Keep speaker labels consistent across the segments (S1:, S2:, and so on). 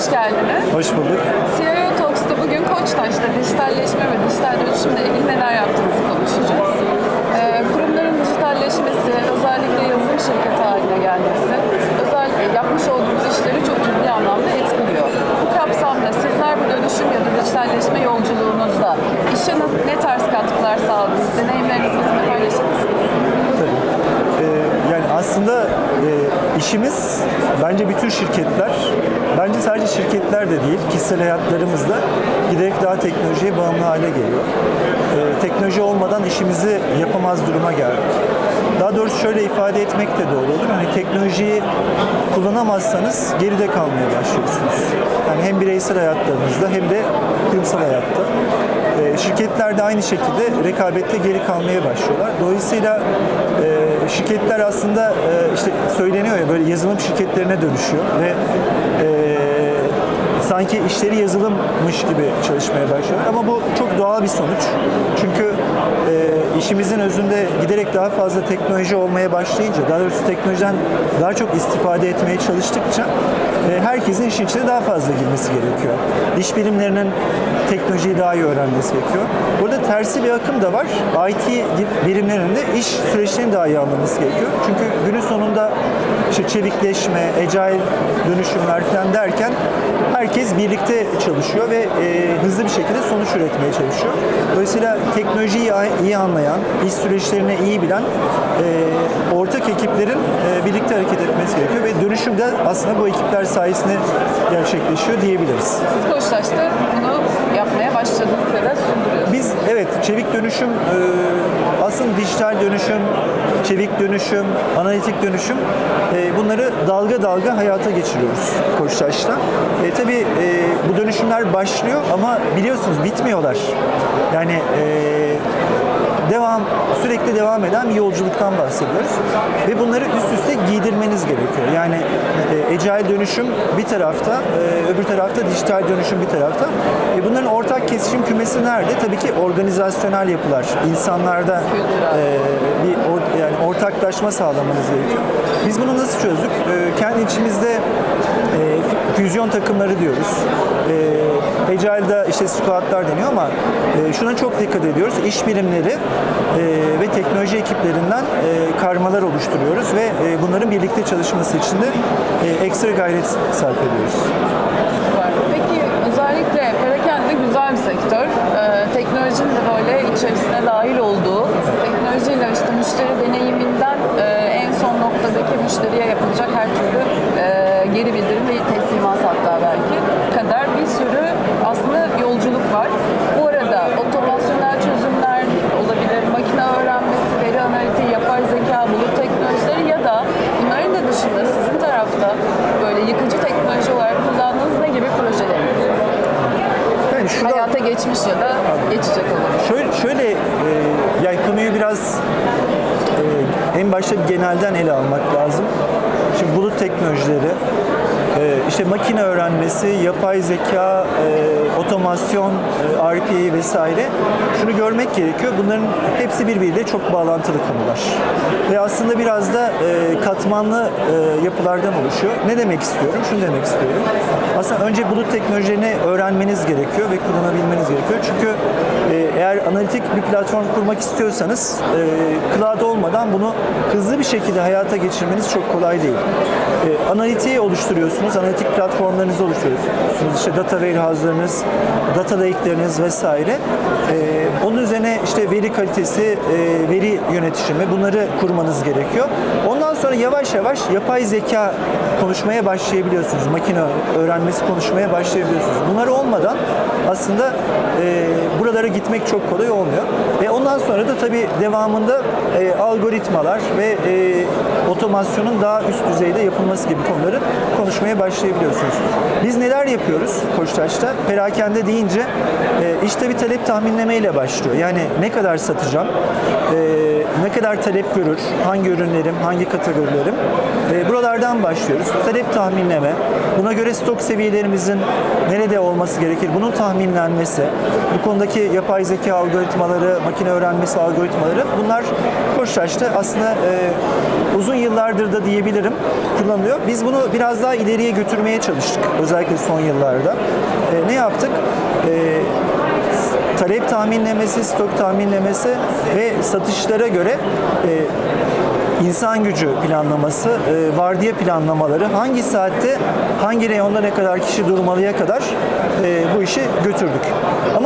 S1: hoş geldiniz.
S2: Hoş bulduk.
S1: CIO Talks'ta bugün Koçtaş'ta dijitalleşme ve dijital dönüşümle ilgili neler yaptığınızı konuşacağız. Ee, kurumların dijitalleşmesi, özellikle yazılım şirketi haline gelmesi, özellikle yapmış olduğumuz işleri çok ciddi anlamda etkiliyor. Bu kapsamda sizler bu dönüşüm ya da dijitalleşme yolculuğunuzda işe na- ne tarz katkılar sağladınız, deneyimlerinizi bizimle paylaşır mısınız?
S2: Tabii. Ee, yani aslında e, işimiz bence bütün şirketler, bence sadece şirketler de değil, kişisel hayatlarımızda giderek daha teknolojiye bağımlı hale geliyor. Ee, teknoloji olmadan işimizi yapamaz duruma geldik. Daha doğrusu şöyle ifade etmek de doğru olur. Hani teknolojiyi kullanamazsanız geride kalmaya başlıyorsunuz. Yani hem bireysel hayatlarınızda hem de kurumsal hayatta. Ee, şirketler de aynı şekilde rekabette geri kalmaya başlıyorlar. Dolayısıyla e, şirketler aslında e, işte söyleniyor ya böyle yazılım şirketlerine dönüşüyor ve e, sanki işleri yazılımmış gibi çalışmaya başlıyorlar. Ama bu çok doğal bir sonuç. Çünkü e, işimizin özünde giderek daha fazla teknoloji olmaya başlayınca, daha doğrusu teknolojiden daha çok istifade etmeye çalıştıkça e, herkesin işin içine daha fazla girmesi gerekiyor. İş bilimlerinin teknolojiyi daha iyi öğrenmesi gerekiyor. Burada tersi bir akım da var. IT birimlerinin de iş süreçlerini daha iyi anlaması gerekiyor. Çünkü günün sonunda işte çevikleşme, agile dönüşümler falan derken herkes birlikte çalışıyor ve e, hızlı bir şekilde sonuç üretmeye çalışıyor. Dolayısıyla teknolojiyi iyi anlayan, iş süreçlerini iyi bilen e, ortak ekiplerin e, birlikte hareket etmesi gerekiyor ve dönüşüm de aslında bu ekipler sayesinde gerçekleşiyor diyebiliriz.
S1: Siz Koçtaş'ta bunu yapmaya başladınız ya da.
S2: Biz evet çevik dönüşüm e, aslında dijital dönüşüm, çevik dönüşüm, analitik dönüşüm e, bunları dalga dalga hayata geçiriyoruz Koçtaş'ta. E, tabii e, bu dönüşümler başlıyor ama biliyorsunuz bitmiyorlar. Yani e, devam sürekli devam eden bir yolculuktan bahsediyoruz ve bunları üst üste giydirmeniz gerekiyor. Yani e, agile dönüşüm bir tarafta, e, öbür tarafta dijital dönüşüm bir tarafta. E, bunların ortak kesişim kümesi nerede? Tabii ki organizasyonel yapılar, insanlarda e, bir or- yani ortaklaşma sağlamanız gerekiyor. Biz bunu nasıl çözdük? E, kendi içimizde e, füzyon takımları diyoruz. E, Agile'da işte squadlar deniyor ama e, şuna çok dikkat ediyoruz. İş bilimleri e, ve teknoloji ekiplerinden e, karmalar oluşturuyoruz ve e, bunların birlikte çalışması için de e, ekstra gayret sarf ediyoruz.
S1: Peki özellikle perakende güzel bir sektör. Ee, teknolojinin de böyle içerisine dahil olduğu, teknolojiyle işte müşteri deneyiminden e, en son noktadaki müşteriye yapılacak her türlü e, geri bildirim ve teslimat hatta belki kadar bir sürü aslında yolculuk var. Bu arada otomasyonel çözümler olabilir, makine öğrenmesi, veri analitiği, yapay zeka, bulut teknolojileri ya da bunların da dışında sizin tarafta böyle yıkıcı teknoloji olarak kullandığınız ne gibi projeleriniz var?
S2: Yani şurada
S1: Hayata geçmiş ya da geçecek olan.
S2: Şöyle, şöyle e, yani konuyu biraz e, en başta genelden ele almak lazım. Şimdi bulut teknolojileri, e, işte makine öğrenmesi, yapay zeka, e, otomasyon, e, RPA vesaire şunu görmek gerekiyor. Bunların hepsi birbiriyle çok bağlantılı konular. Ve aslında biraz da katmanlı yapılardan oluşuyor. Ne demek istiyorum? Şunu demek istiyorum. Aslında önce bulut teknolojilerini öğrenmeniz gerekiyor ve kullanabilmeniz gerekiyor. Çünkü eğer analitik bir platform kurmak istiyorsanız e, cloud olmadan bunu hızlı bir şekilde hayata geçirmeniz çok kolay değil. E, analitiği oluşturuyorsunuz, analitik platformlarınızı oluşturuyorsunuz. İşte data warehouse'larınız, data lake'leriniz vesaire. E, onun üzerine işte veri kalitesi, e, veri yönetişimi bunları kurmanız gerekiyor. Ondan sonra yavaş yavaş yapay zeka konuşmaya başlayabiliyorsunuz. Makine öğrenmesi konuşmaya başlayabiliyorsunuz. Bunlar olmadan aslında e, buralara gitmek çok kolay olmuyor. Ve ondan sonra da tabii devamında e, algoritmalar ve e, otomasyonun daha üst düzeyde yapılması gibi konuları konuşmaya başlayabiliyorsunuz. Biz neler yapıyoruz Koçtaş'ta? Perakende deyince e, işte bir talep tahminleme ile başlıyor. Yani ne kadar satacağım? E, ne kadar talep görür, hangi ürünlerim, hangi kategorilerim. E, buralardan başlıyoruz. Talep tahminleme, buna göre stok seviyelerimizin nerede olması gerekir, bunun tahminlenmesi, bu konudaki yapay zeka algoritmaları, makine öğrenmesi algoritmaları bunlar Koçtaş'ta aslında e, uzun yıllardır da diyebilirim kullanılıyor. Biz bunu biraz daha ileriye götürmeye çalıştık özellikle son yıllarda. E, ne yaptık? E, talep tahminlemesi, stok tahminlemesi ve satışlara göre e, insan gücü planlaması, e, vardiya planlamaları, hangi saatte hangi reyonda ne kadar kişi durmalıya kadar e, bu işi götürdük.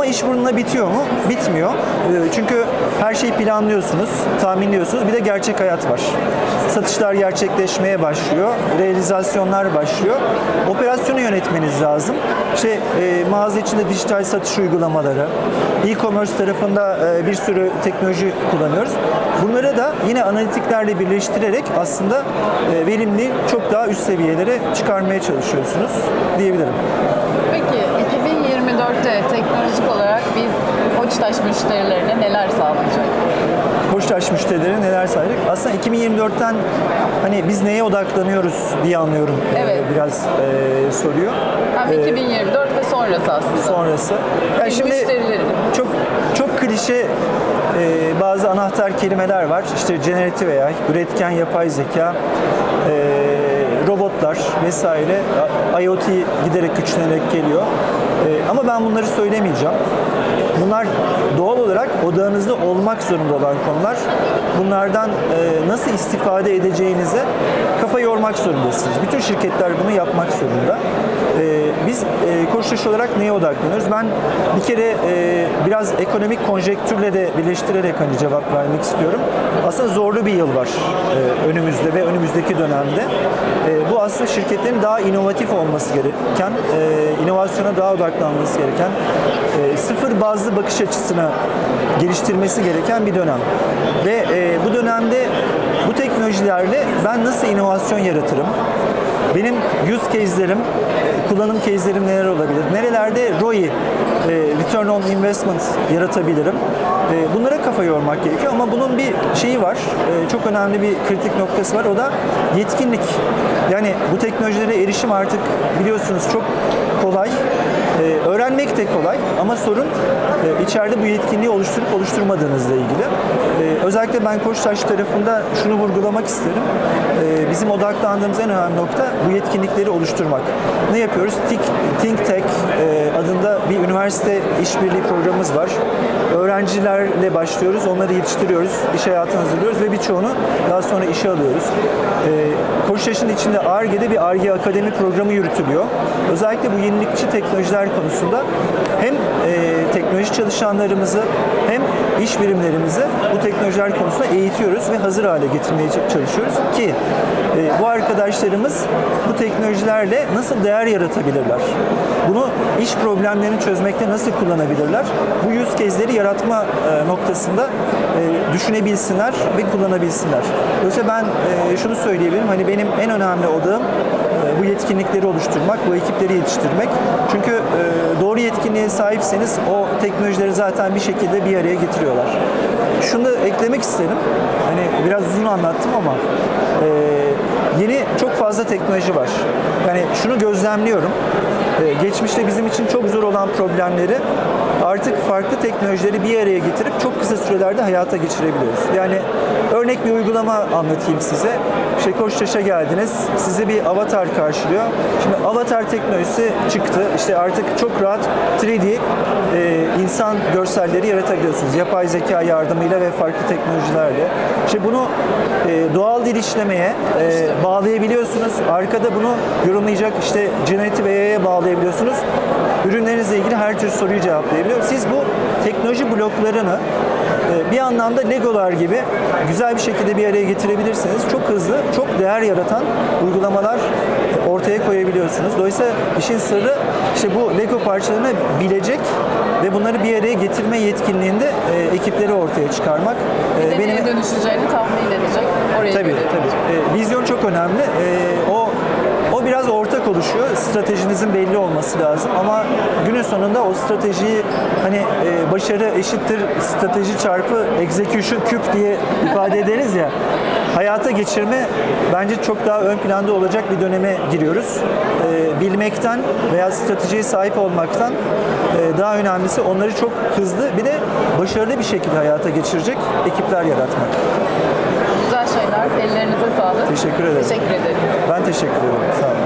S2: Ama iş bununla bitiyor mu? Bitmiyor. E, çünkü her şeyi planlıyorsunuz, tahminliyorsunuz. Bir de gerçek hayat var. Satışlar gerçekleşmeye başlıyor, realizasyonlar başlıyor. Operasyonu yönetmeniz lazım. İşte e, mağaza içinde dijital satış uygulamaları, e-commerce tarafında e, bir sürü teknoloji kullanıyoruz. Bunları da yine analitiklerle birleştirerek aslında e, verimli çok daha üst seviyelere çıkarmaya çalışıyorsunuz diyebilirim.
S1: Peki 2024'te teknolojik olarak biz Koçtaş müşterilerine neler sağlayacak?
S2: Koçtaş müşterileri neler saydık? Aslında 2024'ten hani biz neye odaklanıyoruz diye anlıyorum e,
S1: Evet.
S2: biraz e, soruyor.
S1: Hem
S2: E,
S1: 2024 ve sonrası aslında.
S2: sonrası. Yani
S1: Biz
S2: şimdi
S1: müşterilerin.
S2: çok çok klişe e, bazı anahtar kelimeler var. İşte generative AI, üretken yapay zeka, e, robotlar vesaire, IoT giderek güçlenerek geliyor. E, ama ben bunları söylemeyeceğim. Bunlar doğal olarak odağınızda olmak zorunda olan konular. Bunlardan e, nasıl istifade edeceğinize kafa yormak zorundasınız. Bütün şirketler bunu yapmak zorunda. E, biz e, Koçtaş olarak neye odaklanıyoruz? Ben bir kere e, biraz ekonomik konjektürle de birleştirerek hani cevap vermek istiyorum. Aslında zorlu bir yıl var e, önümüzde ve önümüzdeki dönemde. E, bu aslında şirketlerin daha inovatif olması gereken, e, inovasyona daha odaklanması gereken, e, sıfır bazlı bakış açısına geliştirmesi gereken bir dönem. Ve e, bu dönemde bu teknolojilerle ben nasıl inovasyon yaratırım? Benim use case'lerim, kullanım case'lerim neler olabilir? Nerelerde ROI, e, Return on Investment yaratabilirim? E, Bunlara kafa yormak gerekiyor ama bunun bir şeyi var, e, çok önemli bir kritik noktası var. O da yetkinlik. Yani bu teknolojilere erişim artık biliyorsunuz çok kolay. E, Öğrenmek de kolay ama sorun e, içeride bu yetkinliği oluşturup oluşturmadığınızla ilgili. E, Özellikle ben Koçtaş tarafında şunu vurgulamak isterim. E, Bizim odaklandığımız en önemli nokta bu yetkinlikleri oluşturmak. Ne yapıyoruz? Think, Think Tech e, adında bir üniversite işbirliği programımız var. Öğrencilerle başlıyoruz, onları yetiştiriyoruz, iş hayatına hazırlıyoruz ve birçoğunu daha sonra işe alıyoruz. E, Koçtaş'ın içinde ARGE'de bir ARGE Akademi programı yürütülüyor. Özellikle bu yenilikçi teknolojiler konusunda hem e, teknoloji çalışanlarımızı hem iş birimlerimizi bu teknolojiler konusunda eğitiyoruz ve hazır hale getirmeye çalışıyoruz ki e, bu arkadaşlarımız bu teknolojilerle nasıl değer yaratabilirler? Bunu iş problemlerini çözmekte nasıl kullanabilirler? Bu use case'leri yaratma e, noktasında e, düşünebilsinler ve kullanabilsinler. Dolayısıyla ben e, şunu söyleyebilirim. Hani benim en önemli odağım bu yetkinlikleri oluşturmak, bu ekipleri yetiştirmek. Çünkü doğru yetkinliğe sahipseniz o teknolojileri zaten bir şekilde bir araya getiriyorlar. Şunu eklemek isterim. Hani biraz uzun anlattım ama yeni çok fazla teknoloji var. Yani şunu gözlemliyorum. E, geçmişte bizim için çok zor olan problemleri artık farklı teknolojileri bir araya getirip çok kısa sürelerde hayata geçirebiliyoruz. Yani örnek bir uygulama anlatayım size. İşte Koçtaş'a geldiniz, sizi bir avatar karşılıyor. Şimdi avatar teknolojisi çıktı. İşte artık çok rahat 3D e, insan görselleri yaratabiliyorsunuz. Yapay zeka yardımıyla ve farklı teknolojilerle. İşte bunu e, doğal dil işlemeye e, bağlayabiliyorsunuz. Arkada bunu yorumlayacak işte generative AI'ye bağlayabiliyorsunuz. Ürünlerinizle ilgili her tür soruyu cevaplayabiliyor. Siz bu teknoloji bloklarını e, bir anlamda Legolar gibi güzel bir şekilde bir araya getirebilirsiniz. Çok hızlı, çok değer yaratan uygulamalar e, ortaya koyabiliyorsunuz. Dolayısıyla işin sırrı işte bu Lego parçalarını bilecek ve bunları bir araya getirme yetkinliğinde e, ekipleri ortaya çıkarmak. E,
S1: Bir neye dönüşeceğini tahmin edecek. Oraya
S2: Tabii
S1: göre.
S2: tabii. E, vizyon çok önemli. E, oluşuyor. Stratejinizin belli olması lazım ama günün sonunda o stratejiyi hani e, başarı eşittir strateji çarpı execution küp diye ifade ederiz ya. Hayata geçirme bence çok daha ön planda olacak bir döneme giriyoruz. E, bilmekten veya stratejiye sahip olmaktan e, daha önemlisi onları çok hızlı bir de başarılı bir şekilde hayata geçirecek ekipler yaratmak.
S1: güzel şeyler. Ellerinize sağlık.
S2: Teşekkür ederim.
S1: Teşekkür ederim.
S2: Ben teşekkür ederim. Sağ olun.